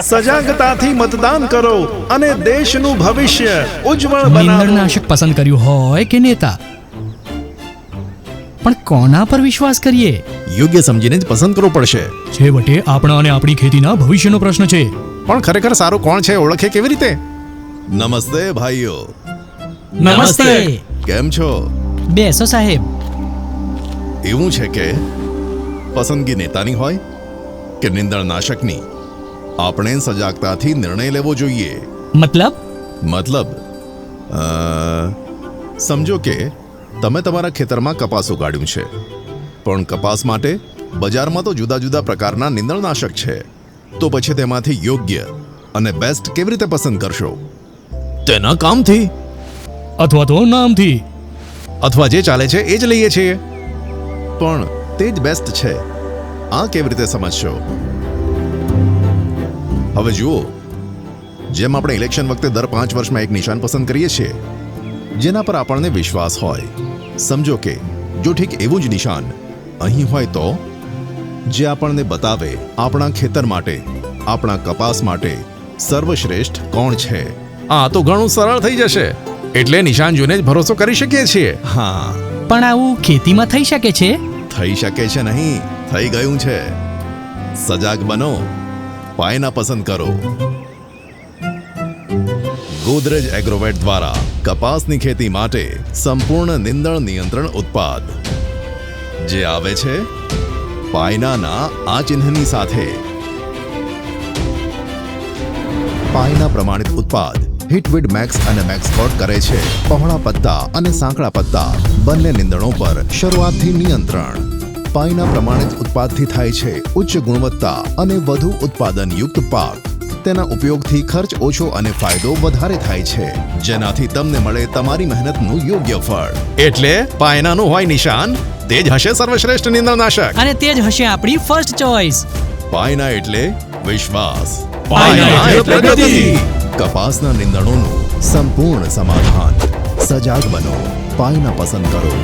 સજાગતાથી મતદાન કરો અને દેશનું ભવિષ્ય ઉજ્જવળ બનાવો. નીંદણનાશક પસંદ કર્યું હોય કે નેતા? પણ કોના પર વિશ્વાસ કરીએ? યોગ્ય સમજીને જ પસંદ કરવો પડશે. છેવટે આપણા અને આપણી ખેતીના ભવિષ્યનો પ્રશ્ન છે. પણ ખરેખર સારું કોણ છે? ઓળખે કેવી રીતે? નમસ્તે ભાઈઓ. નમસ્તે. કેમ છો? બેસો સાહેબ. એવું છે કે પસંદગી નેતાની હોય કે નિંદણનાશકની? આપણે સજાગતાથી નિર્ણય લેવો જોઈએ. મતલબ? મતલબ અ, સમજો કે તમે તમારા ખેતરમાં કપાસ ઉગાડ્યું છે. પણ કપાસ માટે બજારમાં તો જુદા જુદા પ્રકારના નિંદણનાશક છે. તો પછી તેમાંથી યોગ્ય અને બેસ્ટ કેવી રીતે પસંદ કરશો? તેના કામથી. અથવા તો નામથી. અથવા જે ચાલે છે એ જ લઈએ છીએ. પણ તે જ બેસ્ટ છે. આ કેવી રીતે સમજશો? હવે જુઓ જેમ આપણે ઇલેક્શન વખતે દર પાંચ વર્ષમાં એક નિશાન પસંદ કરીએ છીએ જેના પર આપણને વિશ્વાસ હોય. સમજો કે જો ઠીક એવું જ નિશાન અહીં હોય તો જે આપણને બતાવે આપણા ખેતર માટે આપણા કપાસ માટે સર્વશ્રેષ્ઠ કોણ છે? આ તો ઘણું સરળ થઈ જશે. એટલે નિશાન જોઈને જ ભરોસો કરી શકીએ છીએ. હા. પણ આવું ખેતીમાં થઈ શકે છે? થઈ શકે છે નહીં. થઈ ગયું છે. સજાગ બનો. પાયના પસંદ કરો. ગોદરેજ એગ્રોવેટ દ્વારા કપાસની ખેતી માટે સંપૂર્ણ નિંદણ નિયંત્રણ ઉત્પાદ. જે આવે છે પાયનાના આ ચિહ્નની સાથે. પાયના પ્રમાણિત ઉત્પાદ હિટવિડ મેક્સ અને મેક્સકોટ કરે છે. પહોળા પત્તા અને સાંકડા પત્તા બંને નિંદણો પર શરૂઆતથી નિયંત્રણ. પાયના પ્રમાણિત ઉત્પાદથી થાય છે. ઉચ્ચ ગુણવત્તા અને વધુ ઉત્પાદનયુક્ત પાક. તેના ઉપયોગથી ખર્ચ ઓછો અને ફાયદો વધારે થાય છે. જેનાથી તમને મળે તમારી મહેનતનું યોગ્ય ફળ. એટલે પાયનાનું હોય નિશાન તે જ હશે સર્વશ્રેષ્ઠ નિંદણનાશક અને તે જ હશે આપણી ફર્સ્ટ ચોઇસ પાયના એટલે વિશ્વાસ. પાયના એટલે પ્રગતિ. કપાસના નિંદણોનું સંપૂર્ણ સમાધાન. સજાગ બનો. પાયના પસંદ કરો.